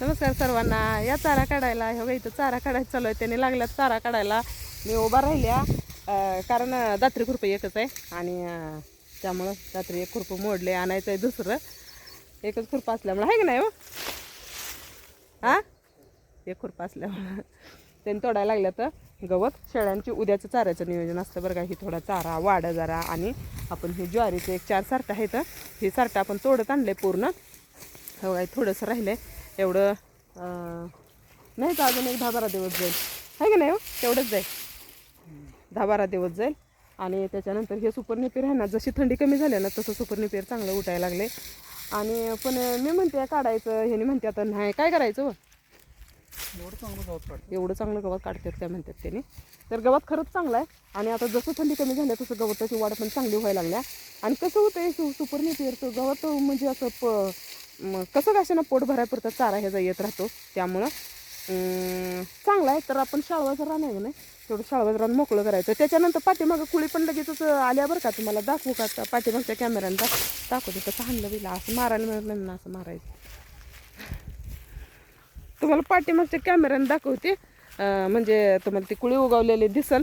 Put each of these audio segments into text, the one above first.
नमस्कार सर्वांना. या चारा काढायला हे बघा इथं चारा काढायला चालू आहे. त्याने लागल्यात चारा काढायला. मी उभा राहिल्या कारण दात्री खुरपं एकच आहे. आणि त्यामुळं दात्री एक खुरपं मोडले आणायचं आहे दुसरं. एकच खुरपं असल्यामुळं आहे की नाही हो? हां? एक खुरपं असल्यामुळं. त्यांनी तोडायला लागलं तर गवत. शेळ्यांची उद्याचं चाऱ्याचं नियोजन असतं बरं का. ही थोडा चारा वाडा जरा. आणि आपण हे ज्वारीचे एक चार सारटं आहेत हे सारटं आपण तोडत आणले पूर्ण. हो काय थोडंसं राहिलं आहे एवढं नाही तर अजून एक दहा बारा दिवस जाईल. आहे की नाही हो? तेवढंच जाईल. दहा बारा दिवस जाईल. आणि त्याच्यानंतर हे सुपर निपेर आहे ना जशी थंडी कमी झाली ना तसं सुपर निपेर चांगलं उठायला लागले. आणि पण मी म्हणते काढायचं? ह्यानी म्हणते आता नाही काय करायचं हो? एवढं चांगलं गवत काढ एवढं चांगलं गवत काढतात काय म्हणतात त्यांनी. तर गवत खरंच चांगलं आहे. आणि आता जसं थंडी कमी झाली तसं गवताची वाढ पण चांगली व्हायला लागल्या. आणि कसं होतं सु सुपर नेपियरचं गवत म्हणजे असं प मग कसं कशानं पोट भरायपुरता चारा ह्याचा येत राहतो. त्यामुळं चांगला आहे. तर आपण शाळवाचं रान आहे नाही तेवढं शाळवाचं रान मोकळं करायचं. त्याच्यानंतर पाठीमागं कुळी पण लगेचच आल्या बरं का तुम्हाला. दाखवू का आता पाठीमागच्या कॅमेऱ्यानं दाख दाखवते तसं हाणलं बिला असं मारायला मिळत नाही ना असं मारायचं. तुम्हाला पाठीमागच्या कॅमेऱ्याने दाखवते. म्हणजे तुम्हाला ती कुळी उगवलेली दिसल.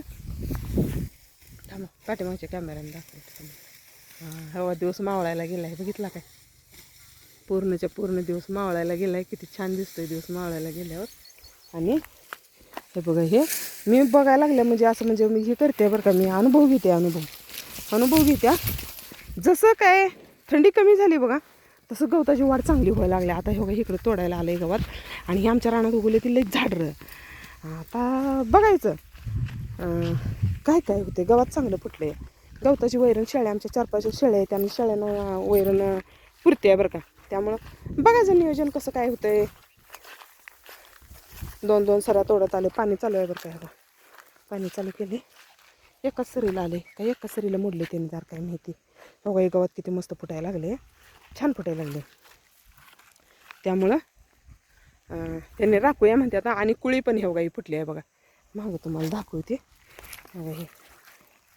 थांबा पाठीमागच्या कॅमेऱ्याने दाखवते. हवा दिवस मावळायला गेला आहे बघितला काय? पूर्णच्या पूर्ण दिवस मावळायला गेला आहे किती छान दिसतोय दिवस मावळायला गेल्यावर. आणि हे बघा हे मी बघायला लागले म्हणजे असं म्हणजे मी हे करते बरं का मी अनुभव घेते अनुभव. अनुभव घेत्या. जसं काय थंडी कमी झाली बघा तसं गवताची वाढ चांगली व्हायला लागली. आता हे बघा इकडं तोडायला आलं आहे गवत. आणि हे आमच्या रानात उगवले ती लई झाडरं आता बघायचं. काय काय होते गवत चांगलं फुटले गवताची वैरण शेळ्या आमच्या चार पाच शेळ्या आहेत आणि शेळ्यांना वैरण पुरते आहे बरं का. त्यामुळं बघायचं नियोजन कसं काय होतंय. दोन दोन सऱ्या तोडत आले. पाणी चालू आहे बरं काय ह्याला. पाणी चालू केले. एकाच सरीला आले. का एकाच सरीला मोडले त्यांनी जर काय माहिती. बघा हे गवत किती मस्त फुटायला लागले. छान फुटायला लागले. त्यामुळं त्यांनी राखूया म्हणते आता. आणि कुळी पण हे बघा ही फुटली आहे बघा. मागं तुम्हाला दाखवते. हे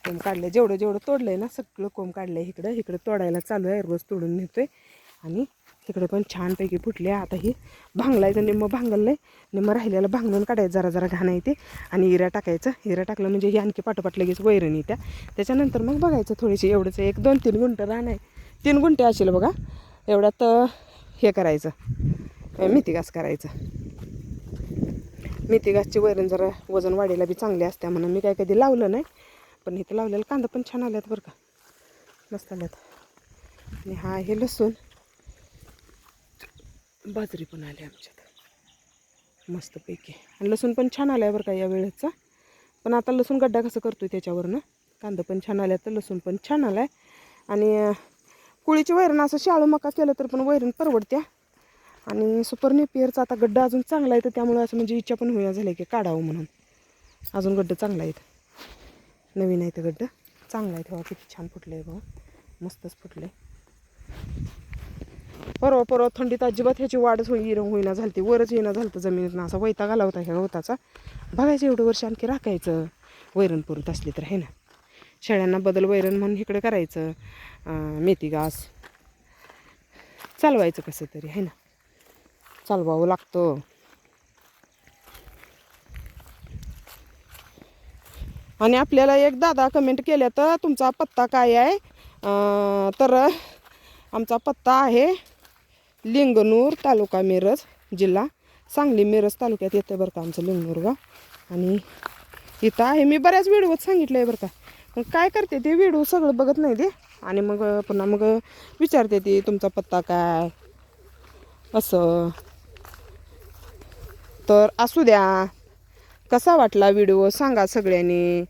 कोंब काढलं जेवढं जेवढं तोडलं आहे ना सगळं कोंब काढलं आहे इकडं इकडं तोडायला चालू आहे. रोज तोडून नेतोय. आणि तिकडे पण छानपैकी फुटले आता ही भांगलायचं निम्मं आहे निम्मं राहिलेलं भांगलून काढायचं जरा जरा घाण येते आणि हिरा टाकायचं. हिरा टाकलं म्हणजे ही आणखी पाठोपाठ लगेच वैरण येत्या. त्याच्यानंतर मग बघायचं थोडीशी एवढंच एक दोन तीन गुंट राहण आहे. तीन गुंटे असेल बघा. एवढ्यात हे करायचं. अं, मेथी घास करायचं. मेथी घासची वैरण जरा वजन वाढीला बी चांगली असते म्हणून मी काय कधी लावलं नाही. पण इथं लावलेलं कांदा पण छान आल्यात बरं का. मस्त आल्यात. आणि हा हे लसूण. बाजरी पण आली आमच्यात. मस्तपैकी. आणि लसूण पण छान आलं आहे बरं का या वेळेचा. पण आता लसूण गड्डा कसं करतो त्याच्यावरनं? कांदा पण छान आल्या तर लसूण पण छान आला आहे आणि कुळीची वैरण असं शाळू मका केलं तर पण वैरण परवडत्या. आणि सुपर नेपियरचा आता गड्डा अजून चांगला आहे तर त्यामुळे असं म्हणजे इच्छा पण होईना झाली की काढावं म्हणून. अजून गड्डा चांगला आहेत. नवीन आहे तर गड्डा. चांगला आहे तेव्हा हो, किती छान फुटलं आहे बघा. मस्तच फुटलं. आहे परवा परवा थंडीत अजिबात ह्याची वाढच होई होईना झालती. वरच येईना झालं जमिनीतनं. असा वैता घाला होता ह्या गवताचा. बघायचं एवढं वर्ष आणखी राखायचं. वैरण पुरत असली तर आहे ना? शेळ्यांना बदल वैरण म्हणून इकडे करायचं. मेथी घास. चालवायचं कसं तरी आहे ना? चालवावं लागतं. आणि आपल्याला एक दादा कमेंट केल्या तर तुमचा पत्ता काय आहे? तर आमचा पत्ता आहे लिंगनूर तालुका मिरज जिल्हा. सांगली मिरज तालुक्यात येतं बरं का आमचं लिंगनूर गाव आणि इथं आहे. मी बऱ्याच व्हिडिओत सांगितलं आहे बरं का. पण काय करते ते व्हिडिओ सगळं बघत नाही ते. आणि मग पुन्हा मग विचारते ती तुमचा पत्ता काय? असं. तर असू द्या. कसा वाटला व्हिडिओ? सांगा सगळ्यांनी.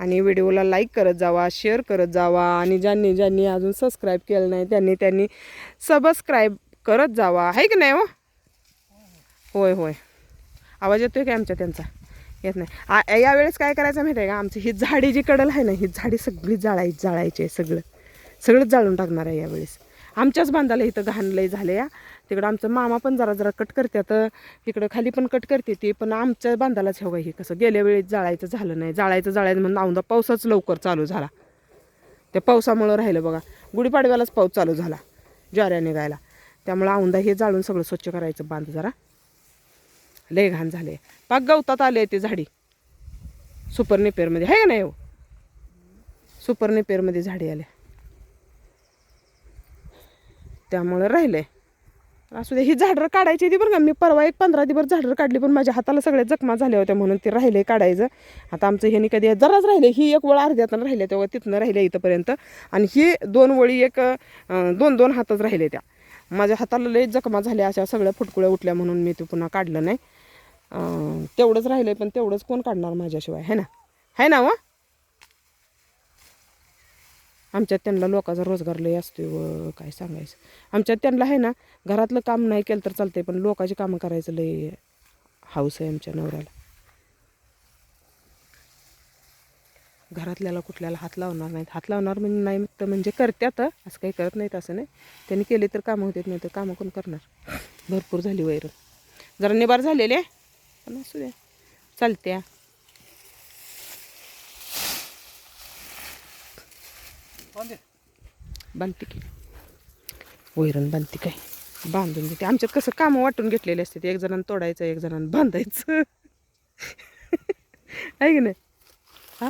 आणि व्हिडिओला लाईक करत जावा शेअर करत जावा. आणि ज्यांनी ज्यांनी अजून सबस्क्राईब केलं नाही त्यांनी त्यांनी सबस्क्राईब करत जावा. आहे की नाही हो? होय होय. आवाज येतोय काय आमच्या त्यांचा? येत नाही. आ यावेळेस काय करायचं माहिती आहे का? आमची ही झाडी जी कडल आहे ना ही झाडी सगळी जाळाय जाळायची आहे सगळं. सगळंच जाळून टाकणार आहे यावेळेस आमच्याच बांधाला इथं घाण लय झाले या तिकडं आमचं मामा पण जरा जरा कट करते. तर तिकडं खाली पण कट करते ती पण आमच्या बांधालाच हवं हे कसं? गेल्या वेळेस जाळायचं झालं नाही. जाळायचं जाळायचं म्हणून औंदा पावसाच लवकर चालू झाला. त्या पावसामुळं राहिलं बघा. गुढीपाडव्यालाच पाऊस चालू झाला. ज्वाऱ्या निघायला. त्यामुळं औंदा हे जाळून सगळं स्वच्छ करायचं बांध जरा. लय घाण झाले पाक गवतात आले ते झाडी. सुपर नेपेरमध्ये आहे का नाही हो? सुपर नेपेरमध्ये झाडी आल्या. त्यामुळं राहिलंय. असू दे ही झाडं काढायची ती बरं का. मी परवा एक पंधरा दिवस झाडं काढली पण माझ्या हाताला सगळे जखमा झाल्या होत्या म्हणून ते राहिले काढायचं. आता आमचं हे कधी जराच राहिले ही एक वळ अर्ध्यातनं राहिले तेव्हा तिथनं राहिल्या इथंपर्यंत. आणि ही दोन वळी एक दोन दोन हातच राहिले त्या. माझ्या हाताला लई जखमा झाल्या अशा सगळ्या फुटकुळ्या उठल्या म्हणून मी ते पुन्हा काढलं नाही. तेवढंच राहिलं आहे पण तेवढंच कोण काढणार माझ्याशिवाय? है ना? है ना व? आमच्यात त्यांना लोकांचा रोजगार लय असतो व काय सांगायचं? आमच्यात त्यांना आहे ना घरातलं काम नाही केलं तर चालतंय पण लोकांची कामं करायचं लय हाऊस आहे आमच्या नवऱ्याला. घरातल्याला कुठल्याला हात लावणार नाहीत. हात लावणार म्हणजे नाही तर म्हणजे करत्यात असं काही करत नाहीत असं नाही. त्यांनी केले तर कामं होतात नाही तर कामं कोण करणार? भरपूर झाली वैर. जरा निबार झालेले? पण असू द्या. चालत्या. बांधे. बांधते की. वैरण बांधते काय? बांधून देते आमच्यात कसं कामं वाटून घेतलेले असते. एक जणांना तोडायचं एक जणांना बांधायचं. आहे की नाही? हा?